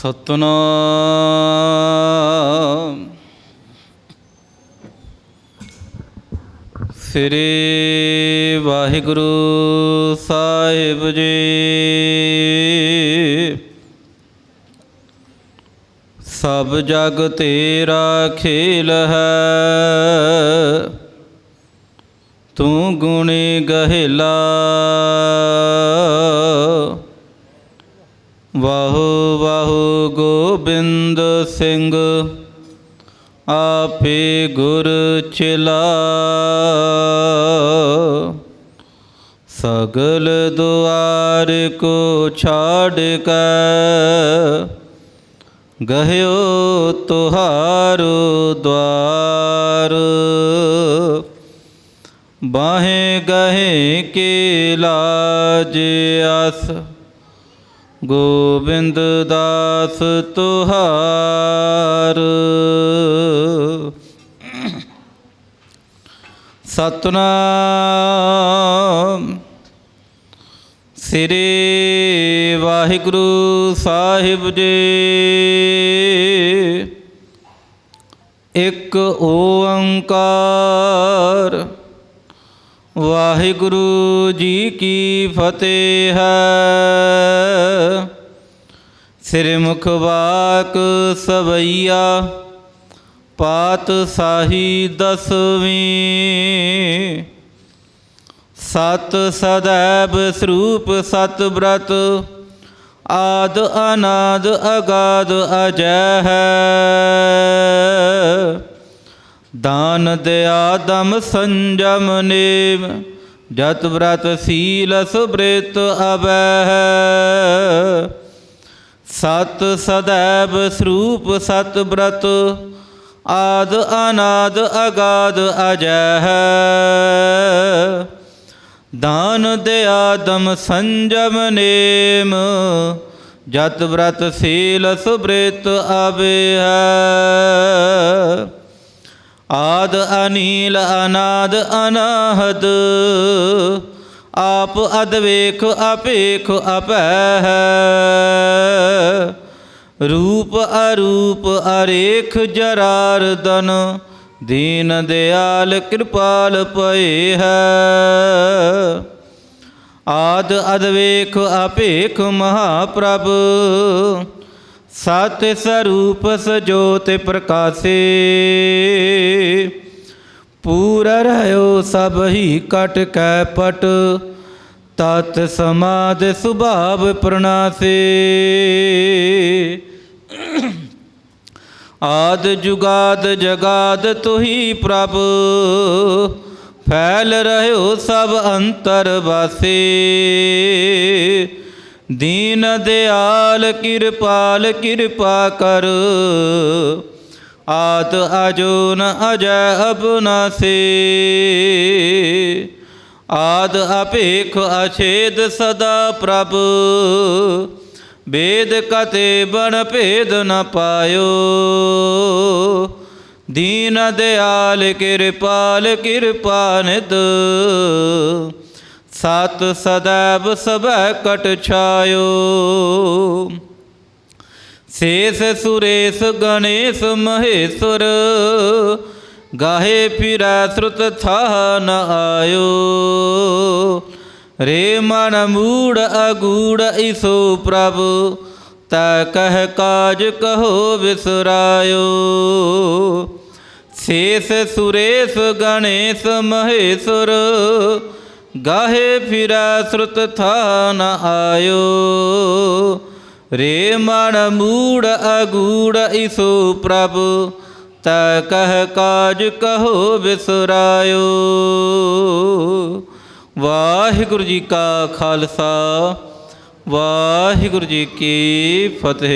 ਸਤਨਾਮ। ਸ੍ਰੀ ਵਾਹਿਗੁਰੂ ਸਾਹਿਬ ਜੀ। ਸਭ ਜਗ ਤੇਰਾ ਖੇਲ ਹੈ। ਤੂੰ ਗੁਣੀ ਗਹਿਲਾ। ਵਾਹੋ ਵਾਹੋ ਗੋਬਿੰਦ ਸਿੰਘ, ਆਪੇ ਗੁਰ ਚਲਾ। ਸਗਲ ਦੁਆਰ ਕੋ ਛਾੜ ਕੇ, ਗਹਿਓ ਤੁਹਾਰੋ ਦਵਾਰ। ਬਾਹੇ ਗਹੇ ਕੇ ਲਾਜ ਆਸ ਗੋਬਿੰਦ ਦਾਸ ਤੁਹਾਰ। ਸਤਨਾਮ। ਸ੍ਰੀ ਵਾਹਿਗੁਰੂ ਸਾਹਿਬ ਜੀ। ਇੱਕ ਓੰਕਾਰ। ਵਾਹਿਗੁਰੂ ਜੀ ਕੀ ਫਤਿਹ। ਹੈ ਸ੍ਰੀ ਮੁਖ ਵਾਕ ਸਵਈਆ, ਪਾਤ ਸਾਹੀ ਦਸਵੀਂ। ਸਤ ਸਦੈਬ ਸਰੂਪ ਸਤ ਬ੍ਰਤ, ਆਦ ਅਨਾਦ ਅਗਾਦ ਅਜੈ ਹੈ। ਦਾਨ ਦਿਆ ਦਮ ਸੰਜਮ ਨੇਮ, ਜਤ ਬ੍ਰਤ ਸੀਲ ਸੁਬ੍ਰਿਤ ਅਬੈ ਸਤ ਸਦੈਬ ਸਰੂਪ ਸਤ ਬ੍ਰਤ, ਆਦ ਅਨਾਦ ਅਗਾਦ ਅਜੈ ਦਾਨ ਦਿਆ ਦਮ ਸੰਜਮ ਨੇਮ, ਜਤ ਬ੍ਰਤ ਸੀਲ ਸੁਬ੍ਰਿਤ ਅਬੇ ਆਦ ਅਨੀਲ ਅਨਾਦ ਅਨਾਹਦ, ਆਪ ਅਦਵੇਖ ਅਪੇਖ ਅਪੈ ਹੈ ਰੂਪ ਅਰੂਪ ਅਰੇਖ ਜਰਾਰਦਨ ਦੀਨ ਦਿਆਲ ਕਿਰਪਾਲ ਪਏ ਹੈ। ਆਦ ਅਦਵੇਖ ਅਪੇਖ ਮਹਾਪ੍ਰਭ, ਸਤ ਸਰੂਪ ਸਜੋਤ ਪ੍ਰਕਾਸੇ। ਪੂਰ ਰਹਿਓ ਸਭ ਹੀ ਕਟ ਕੈ ਪਟ, ਤਤ ਸਮਾਦ ਸੁਭਾਵ ਪ੍ਰਣਾਸੇ। ਆਦ ਜੁਗਾਦ ਜਗਾਦ ਤੁਹੀ ਪ੍ਰਭ, ਫੈਲ ਰਹਿਓ ਸਭ ਅੰਤਰ ਵਾਸੇ। ਦੀਨ ਦਿਆਲ ਕਿਰਪਾਲ ਕਿਰਪਾ ਕਰ ਆਤ ਅਜੂਨ ਅਜੈ ਅਬਨਾਸੇ ਆਦ ਅਪੇਖ ਅਛੇਦ ਸਦਾ ਪ੍ਰਭ। ਵੇਦ ਕਤੇ ਬਣ ਭੇਦ ਨ ਪਾਇਓ। ਦੀਨ ਦਿਆਲ ਕਿਰਪਾਲ ਕਿਰਪਾ ਨਿਦ ਸਤ ਸਦੈਵ ਸਭੈ ਕਟ ਛਾਇਓ। ਸੇਸ ਸੁਰੇਸ ਗਣੇਸ਼ ਮਹੇਸ਼ਵਰ, ਗਾਹੇ ਫਿਰੈ ਸ੍ਰੁਤ ਥਾ ਨ ਆਇਓ। ਰੇ ਮਨ ਮੂੜ ਅਗੂੜ ਇਸੋ ਪ੍ਰਭ, ਤਾ ਕਹਿ ਕਾਜ ਕਹੋ ਵਿਸਰਾਇਓ ਸੇਸ ਸੁਰੇਸ ਗਣੇਸ਼ ਮਹੇਸ਼ਵਰ, ਗਾਹੇ ਫਿਰੈ ਸ੍ਰੁਤ ਥਾ ਨ ਆਇਓ। ਰੇ ਮਨ ਮੂੜ ਅਗੂੜ ਇਸੋ ਪ੍ਰਭ, ਤਾ ਕਹਿ ਕਾਜ ਕਹੋ ਵਿਸਰਾਇਓ ਵਾਹਿਗੁਰੂ ਜੀ ਕਾ ਖਾਲਸਾ, ਵਾਹਿਗੁਰੂ ਜੀ ਕੀ ਫਤਿਹ।